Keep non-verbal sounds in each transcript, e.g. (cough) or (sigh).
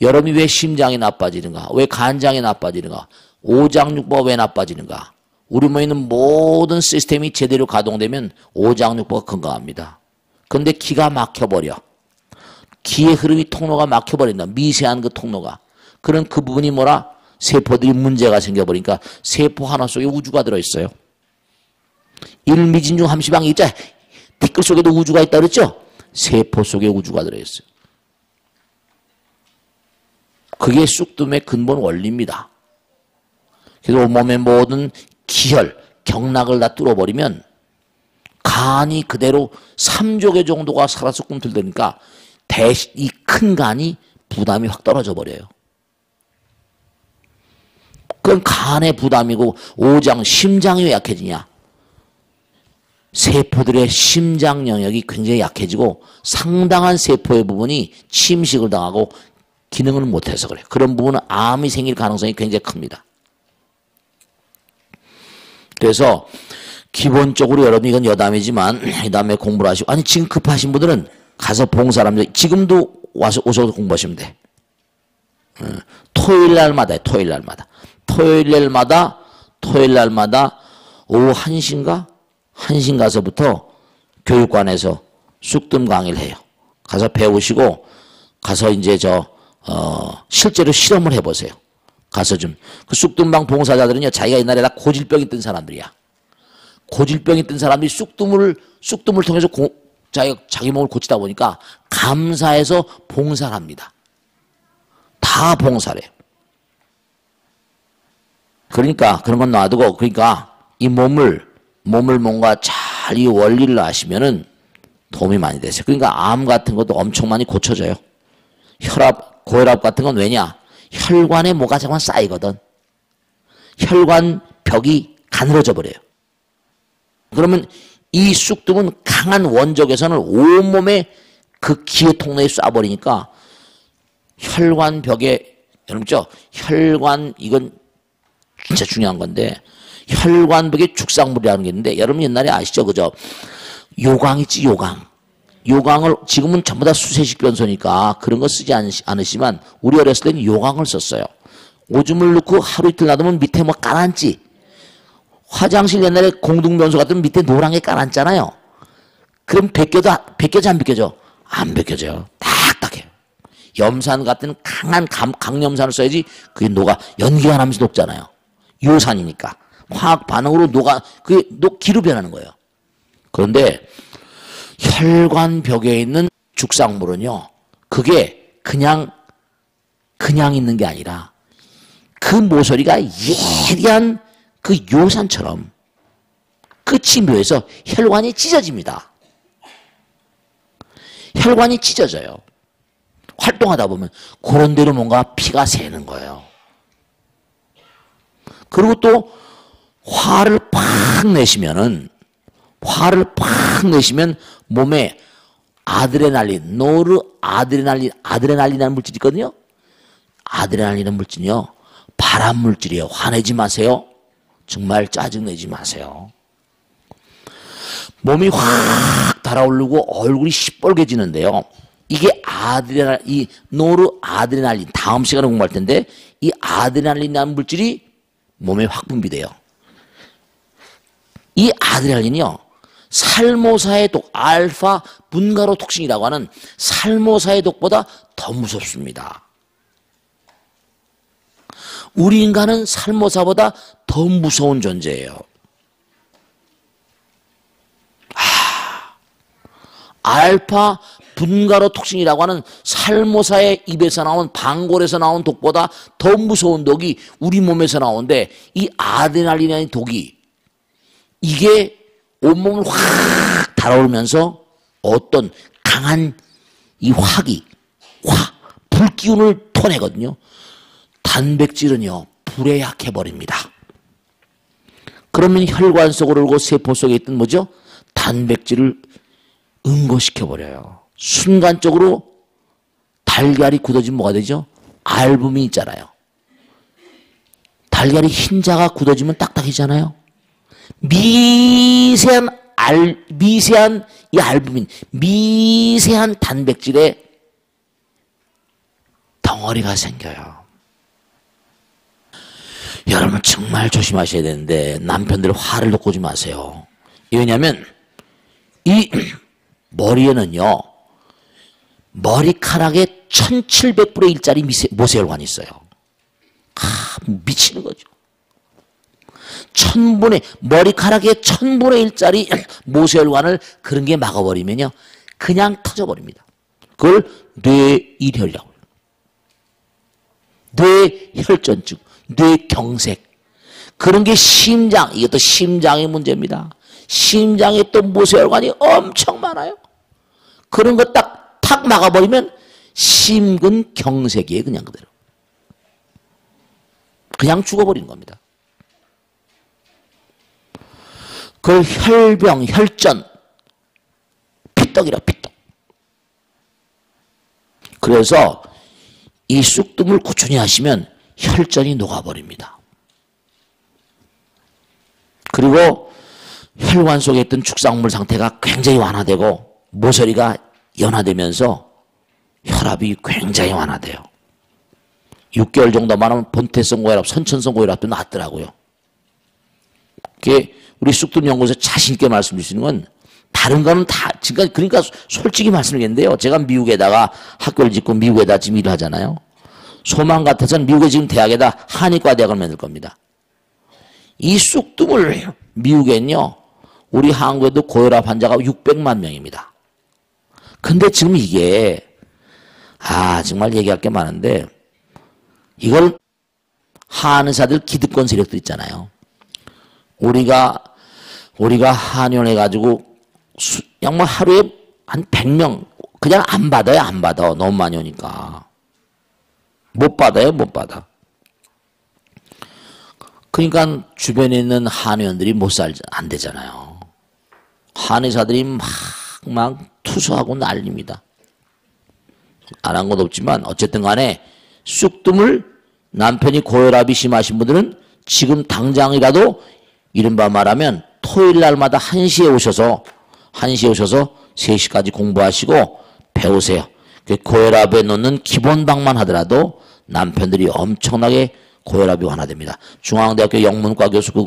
여러분이 왜 심장이 나빠지는가? 왜 간장이 나빠지는가? 오장육부가 왜 나빠지는가? 우리 몸에 있는 모든 시스템이 제대로 가동되면 오장육부가 건강합니다. 근데 기가 막혀버려. 기의 흐름이 통로가 막혀버린다. 미세한 그 통로가. 그런 그 부분이 뭐라? 세포들이 문제가 생겨버리니까 세포 하나 속에 우주가 들어있어요. 일미진중 함시방이 있자. 티끌 속에도 우주가 있다 그랬죠? 세포 속에 우주가 들어있어요. 그게 쑥뜸의 근본 원리입니다. 그래서 온몸의 모든 기혈, 경락을 다 뚫어버리면 간이 그대로 3조개 정도가 살아서 꿈틀대니까 이 큰 간이 부담이 확 떨어져 버려요. 그럼 간의 부담이고 오장, 심장이 왜 약해지냐? 세포들의 심장 영역이 굉장히 약해지고 상당한 세포의 부분이 침식을 당하고 기능을 못해서 그래요. 그런 부분은 암이 생길 가능성이 굉장히 큽니다. 그래서 기본적으로 여러분 이건 여담이지만 (clears throat) 이 다음에 공부를 하시고 아니 지금 급하신 분들은 가서 봉사람들 지금도 와서 오셔서 공부하시면 돼. 어, 토요일 날마다 토요일 날마다 토요일 날마다 토요일 날마다 오후 1시인가 1시 가서부터 교육관에서 쑥뜸 강의를 해요. 가서 배우시고 가서 이제 저 어, 실제로 실험을 해보세요. 가서 좀. 그 쑥뜸방 봉사자들은요, 자기가 옛날에 다 고질병이 있던 사람들이야. 고질병이 있던 사람들이 쑥뜸을, 쑥뜸을 통해서 고, 자기, 자기 몸을 고치다 보니까 감사해서 봉사를 합니다. 다 봉사를 해요. 그러니까 그런 건 놔두고, 그러니까 이 몸을, 몸을 뭔가 잘 이 원리를 아시면은 도움이 많이 되세요. 그러니까 암 같은 것도 엄청 많이 고쳐져요. 혈압, 고혈압 같은 건 왜냐? 혈관에 뭐가 자꾸만 쌓이거든. 혈관 벽이 가늘어져 버려요. 그러면 이 쑥뜸은 강한 원적외선을 온몸에 그 기의 통로에 쏴버리니까 혈관 벽에 여러분 죠 혈관 이건 진짜 중요한 건데 혈관 벽에 죽상물이라는 게 있는데 여러분 옛날에 아시죠 그죠 요강 있지 요강 요강을 지금은 전부 다 수세식 변소니까 그런 거 쓰지 않으시지만 우리 어렸을 때는 요강을 썼어요. 오줌을 넣고 하루 이틀 놔두면 밑에 뭐 깔았지. 화장실 옛날에 공동변소 같은 밑에 노란 게 깔았잖아요. 그럼 벗겨도 벗겨져 안 벗겨져? 안 벗겨져요. 딱딱해. 염산 같은 강한 감, 강염산을 써야지 그게 녹아 연기가 나면서 녹잖아요. 요산이니까 화학 반응으로 녹아 그게 녹 기로 변하는 거예요. 그런데 혈관벽에 있는 죽상물은요. 그게 그냥 그냥 있는 게 아니라 그 모서리가 예리한 그 요산처럼 끝이 묘해서 혈관이 찢어집니다. 혈관이 찢어져요. 활동하다 보면 그런 대로 뭔가 피가 새는 거예요. 그리고 또 화를 팍 내시면은 화를 팍 내시면 몸에 아드레날린, 노르 아드레날린, 아드레날린이라는 물질이 있거든요. 아드레날린은 물질이요. 발암 물질이에요. 화내지 마세요. 정말 짜증내지 마세요. 몸이 확 달아오르고 얼굴이 시뻘개지는데요. 이게 아드레날, 이 노르 아드레날린, 다음 시간에 공부할 텐데, 이 아드레날린이라는 물질이 몸에 확 분비돼요. 이 아드레날린이요. 살모사의 독, 알파 분가로 톡신이라고 하는 살모사의 독보다 더 무섭습니다. 우리 인간은 살모사보다 더 무서운 존재예요. 아, 알파 분가로 톡신이라고 하는 살모사의 입에서 나온 방골에서 나온 독보다 더 무서운 독이 우리 몸에서 나오는데 이 아드레날린이라는 독이 이게 온몸을 확 달아오르면서 어떤 강한 이 화기, 화, 불기운을 토내거든요. 단백질은요, 불에 약해버립니다. 그러면 혈관 속으로 오고 세포 속에 있던 뭐죠? 단백질을 응고시켜버려요. 순간적으로 달걀이 굳어지면 뭐가 되죠? 알부민 있잖아요. 달걀이 흰자가 굳어지면 딱딱해지잖아요. 미세한 알, 미세한 이 알부민, 미세한 단백질의 덩어리가 생겨요. 여러분 정말 조심하셔야 되는데 남편들 화를 돋구지 마세요. 왜냐하면 이 (clears throat) 머리에는요 머리카락에 1700분의 1짜리 모세혈관이 있어요. 아, 미치는 거죠. 천분의 머리카락에 천분의 일짜리 (clears throat) 모세혈관을 그런 게 막아버리면요 그냥 터져버립니다. 그걸 뇌일혈이라고. 뇌혈전증, 뇌경색 그런 게 심장 이것도 심장의 문제입니다. 심장에 또 모세혈관이 엄청 많아요. 그런 거 딱 탁 막아버리면 심근경색이에요 그냥 그대로. 그냥 죽어버리는 겁니다. 그 혈병, 혈전, 피떡이라 피떡. 그래서 이 쑥뜸을 꾸준히 하시면 혈전이 녹아버립니다. 그리고 혈관 속에 있던 축산물 상태가 굉장히 완화되고 모서리가 연화되면서 혈압이 굉장히 완화돼요. 6개월 정도만 하면 본태성 고혈압, 선천성 고혈압도 낫더라고요. 그게 우리 쑥뜸 연구소 자신 있게 있는 건 다른 거는 다 지금 그러니까 솔직히 말씀드리겠는데요. 제가 미국에다가 학교를 짓고 미국에다 지금 일을 하잖아요. 소망 같아서는 미국에 지금 대학에다 한의과 대학을 만들 겁니다. 이 쑥뜸을 미국엔요. 우리 한국에도 고혈압 환자가 600만 명입니다. 근데 지금 이게 아 정말 얘기할 게 많은데 이걸 한의사들 기득권 세력들 있잖아요. 우리가 우리가 한의원해 가지고 그냥 뭐 하루에 한 100명 그냥 안 받아요 안 받아. 너무 많이 오니까. 못 받아요 못 받아. 그러니까 주변에 있는 한의원들이 못 살 안 되잖아요. 한의사들이 막막 투수하고 난립니다. 안 한 건 없지만 어쨌든 간에 쑥뜸을 남편이 고혈압이 심하신 분들은 지금 당장이라도 이른바 말하면 토요일 날마다 1시에 오셔서 1시에 오셔서 3시까지 공부하시고 배우세요. 그 고혈압에 놓는 기본방만 하더라도 남편들이 엄청나게 고혈압이 완화됩니다. 중앙대학교 영문과 교수 그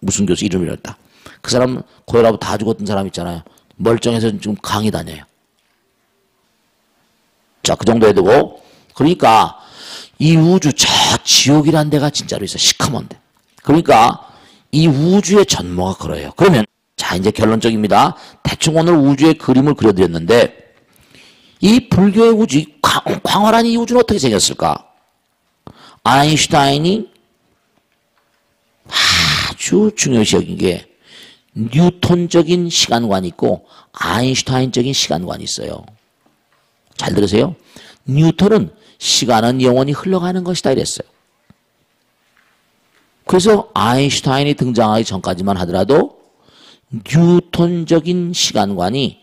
무슨 교수 이름을 잃었다. 그 사람 고혈압 다 죽었던 사람 있잖아요. 멀쩡해서 지금 강의 다녀요. 자, 그 정도 해두고 그러니까 이 우주 저 지옥이란 데가 진짜로 있어. 시커먼데. 그러니까 이 우주의 전모가 그래요. 그러면 자 이제 결론적입니다. 대충 오늘 우주의 그림을 그려드렸는데 이 불교의 우주, 광활한 이 우주는 어떻게 생겼을까? 아인슈타인이 아주 중요시 여긴 게 뉴턴적인 시간관이 있고 아인슈타인적인 시간관이 있어요. 잘 들으세요. 뉴턴은 시간은 영원히 흘러가는 것이다 이랬어요. 그래서 아인슈타인이 등장하기 전까지만 하더라도 뉴턴적인 시간관이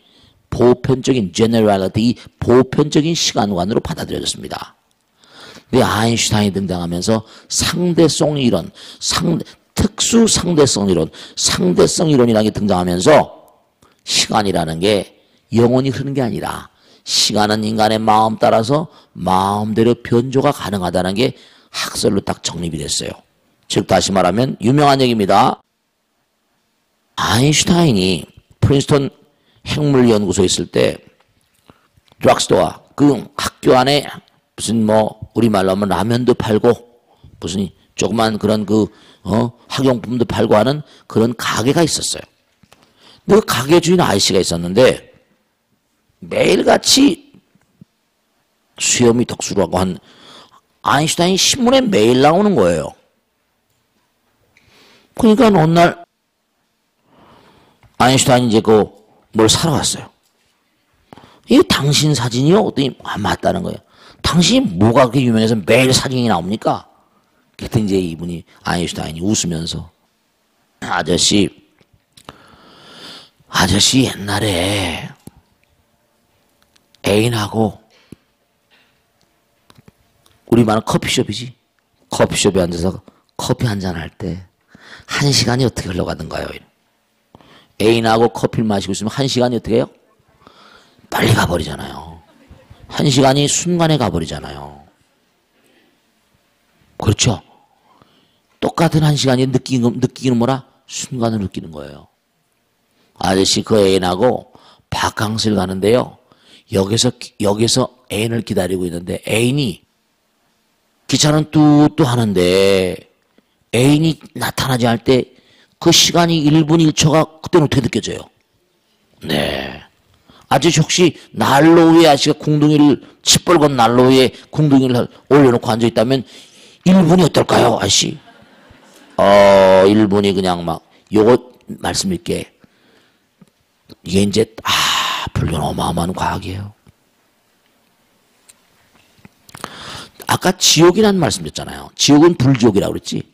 보편적인 제너럴리티 보편적인 시간관으로 받아들여졌습니다. 근데 아인슈타인이 등장하면서 상대성 이론, 상대, 특수 상대성 이론, 상대성 이론이라는 게 등장하면서 시간이라는 게 영원히 흐르는 게 아니라 시간은 인간의 마음 따라서 마음대로 변조가 가능하다는 게 학설로 딱 정립이 됐어요. 즉 다시 말하면 유명한 얘기입니다. 아인슈타인이 프린스턴 핵물연구소에 있을 때 드락스토어 그 학교 안에 무슨 뭐 우리말로 하면 라면도 팔고 무슨 조그만 그런 그 어, 학용품도 팔고 하는 그런 가게가 있었어요. 그 가게 주인 아저씨가 있었는데 매일같이 수염이 덕수라고 한 아인슈타인 신문에 매일 나오는 거예요. 그러니까 어느 날 아인슈타인이 이제 그뭘 사러 갔어요. 이 당신 사진이요? 어더니 아 맞다는 거예요. 당신이 뭐가 그렇게 유명해서 매일 사진이 나옵니까? 그랬더니 이제 이분이 아인슈타인이 웃으면서 아저씨 아저씨 옛날에 애인하고 우리 말은 커피숍이지 커피숍에 앉아서 커피 한 잔 할 때 한 시간이 어떻게 흘러가던가요? 애인하고 커피를 마시고 있으면 한 시간이 어떻게 해요? 빨리 가버리잖아요. 한 시간이 순간에 가버리잖아요. 그렇죠. 똑같은 한 시간이 느끼는, 느끼는 뭐라? 순간을 느끼는 거예요. 아저씨 그 애인하고 바캉스를 가는데요. 여기서, 여기서 애인을 기다리고 있는데 애인이 기차는 뚜뚜 하는데 애인이 나타나지 않을 때그 시간이 1분 1초가 그때는 어떻게 느껴져요? 네. 아저씨 혹시 난로 위에 아저씨가 궁둥이를 시뻘건 난로 위에 궁둥이를 올려놓고 앉아있다면 1분이 어떨까요 아저씨? 어 1분이 그냥 막 요거 말씀드릴게 이게 이제 아 불교는 어마어마한 과학이에요. 아까 지옥이라는 말씀드렸잖아요. 지옥은 불지옥이라고 그랬지.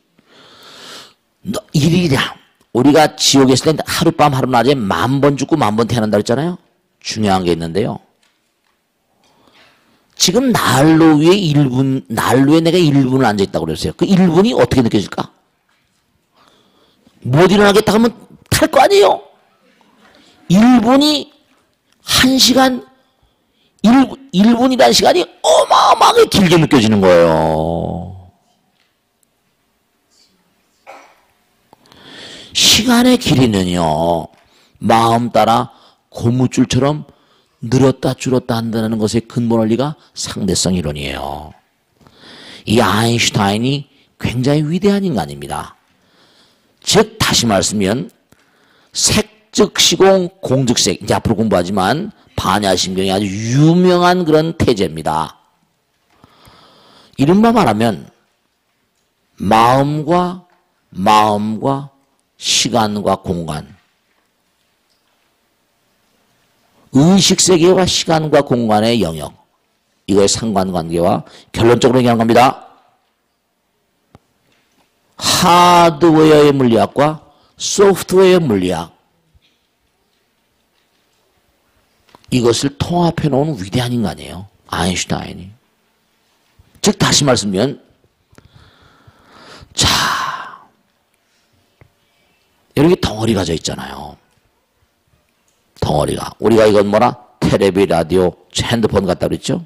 너 일이랴. 우리가 지옥에 있을 때 하룻밤 하루낮에 만 번 죽고 만 번 태어난다 그랬잖아요. 중요한 게 있는데요. 지금 난로 위에 1분, 난로 에 내가 1분을 앉아있다고 그랬어요. 그 1분이 어떻게 느껴질까? 못 일어나겠다 하면 탈 거 아니에요? 1분이 1시간, 1, 1분이라는 시간이 어마어마하게 길게 느껴지는 거예요. 시간의 길이는요, 마음 따라 고무줄처럼 늘었다 줄었다 한다는 것의 근본 원리가 상대성 이론이에요. 이 아인슈타인이 굉장히 위대한 인간입니다. 즉 다시 말씀면 색즉 시공 공즉색 이제 앞으로 공부하지만 반야심경이 아주 유명한 그런 태제입니다. 이른바 말하면 마음과 마음과 시간과 공간 의식 세계와 시간과 공간의 영역 이거의 상관관계와 결론적으로 얘기하는 겁니다. 하드웨어의 물리학과 소프트웨어의 물리학 이것을 통합해 놓은 위대한 인간이에요. 아인슈타인이. 즉 다시 말씀드리면 자 이렇게 덩어리가 져 있잖아요. 덩어리가. 우리가 이건 뭐라? 테레비, 라디오, 핸드폰 같다 그랬죠?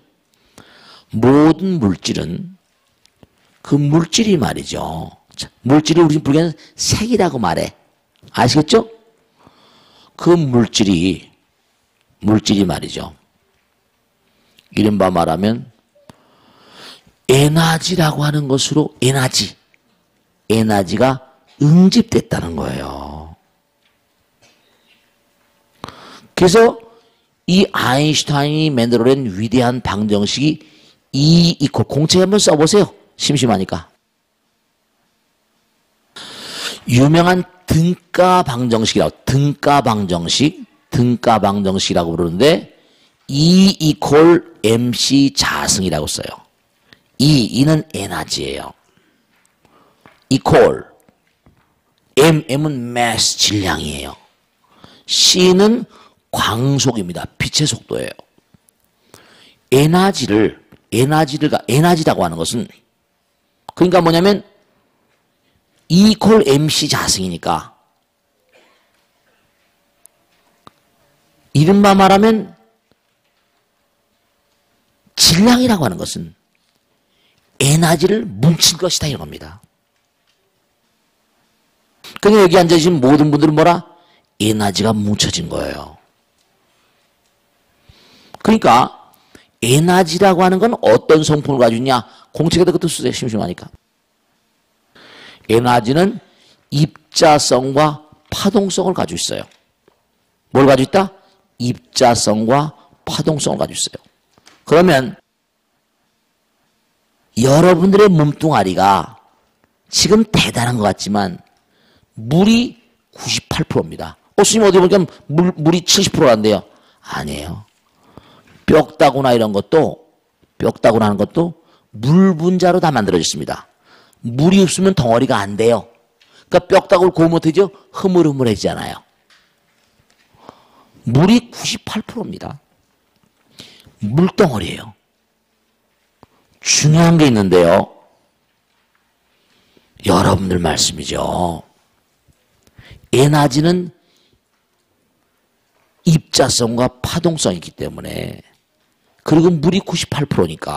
모든 물질은 그 물질이 말이죠. 물질이 우리 불교는 색이라고 말해. 아시겠죠? 그 물질이, 물질이 말이죠. 이른바 말하면 에너지라고 하는 것으로 에너지, 에너지가 응집됐다는 거예요. 그래서 이 아인슈타인이 만들어낸 위대한 방정식이 E 이퀄 공책 한번 써보세요. 심심하니까. 유명한 등가 방정식이라고 등가 방정식 등가 방정식이라고 부르는데 E 이퀄 MC 자승이라고 써요. E 이는 에너지예요. 이퀄 M M은 mass 질량이에요. C는 광속입니다. 빛의 속도예요. 에너지를 에너지를 에너지라고 하는 것은 그러니까 뭐냐면 이퀄 MC 자승이니까 이른바 말하면 질량이라고 하는 것은 에너지를 뭉친 것이다 이겁니다. 그러니까 여기 앉아계신 모든 분들은 뭐라? 에너지가 뭉쳐진 거예요. 그러니까 에너지라고 하는 건 어떤 성품을 가지고 있냐? 공책에다 그것도 쓰세요. 심심하니까. 에너지는 입자성과 파동성을 가지고 있어요. 뭘 가지고 있다? 입자성과 파동성을 가지고 있어요. 그러면 여러분들의 몸뚱아리가 지금 대단한 것 같지만 물이 98%입니다. 어, 스님 어디 보니까 물, 물이 70%라는데요. 아니에요. 뼈다구나 이런 것도 뼈다구나 하는 것도 물 분자로 다 만들어졌습니다. 물이 없으면 덩어리가 안 돼요. 그러니까 뼈다구를 고면 되죠? 흐물흐물해지잖아요. 물이 98%입니다. 물덩어리예요. 중요한 게 있는데요. 여러분들 말씀이죠. 에너지는 입자성과 파동성이 있기 때문에 그리고 물이 98%니까